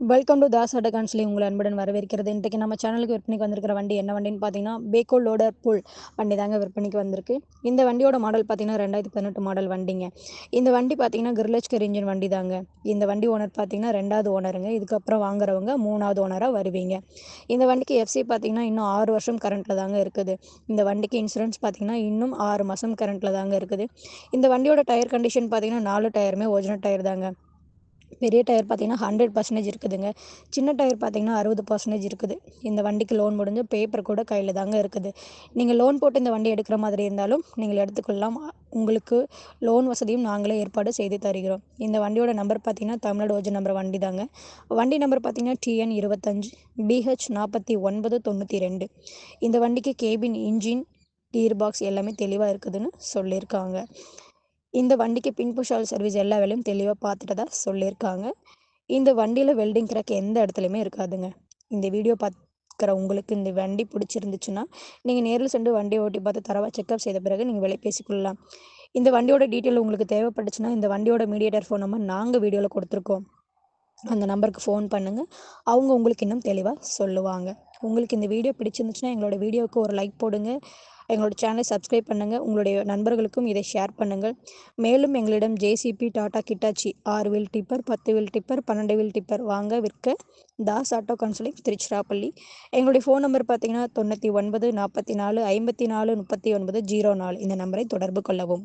Welcome to Das auto கான்ஸ்லி உங்களை அன்புடன் வரவேற்கிறது. இன்றைக்கு நம்ம சேனலுக்கு விற்பனைக்கு வந்திருக்கிற வண்டி என்ன வண்டின்னு பார்த்தீங்கன்னா பேக்கோ லோடர் புல் வண்டி தாங்க விற்பனைக்கு வந்திருக்கு. இந்த வண்டியோட மாடல் பார்த்தீங்கன்னா ரெண்டாயிரத்தி பதினெட்டு மாடல் வண்டிங்க. இந்த வண்டி பார்த்தீங்கன்னா கிர்லச்கர் இன்ஜின் வண்டி தாங்க. இந்த வண்டி ஓனர் பார்த்தீங்கன்னா ரெண்டாவது ஓனருங்க இதுக்கப்புறம் வாங்குறவங்க மூணாவது ஓனராக வருவீங்க. இந்த வண்டிக்கு எஃப்சி பார்த்தீங்கன்னா இன்னும் ஆறு வருஷம் கரண்ட்டில் தாங்க இருக்குது. இந்த வண்டிக்கு இன்சூரன்ஸ் பார்த்தீங்கன்னா இன்னும் ஆறு மாதம் கரண்ட்டில் தாங்க இருக்குது. இந்த வண்டியோட டயர் கண்டிஷன் பார்த்தீங்கன்னா நாலு டயருமே ஒரிஜினல் டயர் தாங்க. பெரிய டயர் பார்த்தீங்கன்னா ஹண்ட்ரட் பர்சன்டேஜ் இருக்குதுங்க. சின்ன டயர் பார்த்திங்கன்னா அறுபது பர்சன்டேஜ் இருக்குது. இந்த வண்டிக்கு லோன் முடிஞ்சு பேப்பர் கூட கையில் தாங்க இருக்குது. நீங்கள் லோன் போட்டு இந்த வண்டி எடுக்கிற மாதிரி இருந்தாலும் நீங்கள் எடுத்துக்கொள்ளலாம். உங்களுக்கு லோன் வசதியும் நாங்களே ஏற்பாடு செய்து தருகிறோம். இந்த வண்டியோட நம்பர் பார்த்தீங்கன்னா தமிழ்நாடு ஓஜன் நம்பர் வண்டி தாங்க. வண்டி நம்பர் பார்த்தீங்கன்னா டிஎன் இருபத்தஞ்சு பிஹெச் நாற்பத்தி ஒன்பது தொண்ணூற்றி ரெண்டு. இந்த வண்டிக்கு கேபின் இன்ஜின் கீர் பாக்ஸ் எல்லாமே தெளிவாக இருக்குதுன்னு சொல்லியிருக்காங்க. இந்த வண்டிக்கு பின்புஷால் சர்வீஸ் எல்லா வேலையும் தெளிவாக பார்த்துட்டு தான் சொல்லியிருக்காங்க இந்த வண்டியில் வெல்டிங் கிராக் எந்த இடத்துலையுமே இருக்காதுங்க. இந்த வீடியோ பார்க்குற உங்களுக்கு இந்த வண்டி பிடிச்சிருந்துச்சுன்னா நீங்கள் நேரில் சென்று வண்டியை ஓட்டி பார்த்து தரவா செக்அப் செய்த பிறகு நீங்கள் விலை பேசிக்கொள்ளலாம். இந்த வண்டியோட டீட்டெயில் உங்களுக்கு தேவைப்பட்டுச்சுன்னா இந்த வண்டியோட மீடியேட்டர் ஃபோன் நம்பர் நாங்கள் வீடியோவில் கொடுத்துருக்கோம். அந்த நம்பருக்கு ஃபோன் பண்ணுங்கள் அவங்க உங்களுக்கு இன்னும் தெளிவாக சொல்லுவாங்க. உங்களுக்கு இந்த வீடியோ பிடிச்சிருந்துச்சுன்னா எங்களோட வீடியோவுக்கு ஒரு லைக் போடுங்க. எங்களோட சேனலை சப்ஸ்கிரைப் பண்ணுங்கள் உங்களுடைய நண்பர்களுக்கும் இதை ஷேர் பண்ணுங்கள் மேலும் எங்களிடம் ஜேசிபி டாடா கிட்டாச்சி ஆறு வீல் டிப்பர் பத்து வீல் டிப்பர் பன்னெண்டு வீல் டிப்பர் வாங்க விற்க தாஸ் ஆட்டோ கன்சலிங் திருச்சிராப்பள்ளி. எங்களுடைய ஃபோன் நம்பர் பார்த்தீங்கன்னா தொண்ணூற்றி ஒன்பது நாற்பத்தி நாலு ஐம்பத்தி நாலு முப்பத்தி ஒன்பது ஜீரோ நாலு. இந்த நம்பரை தொடர்பு கொள்ளவும்.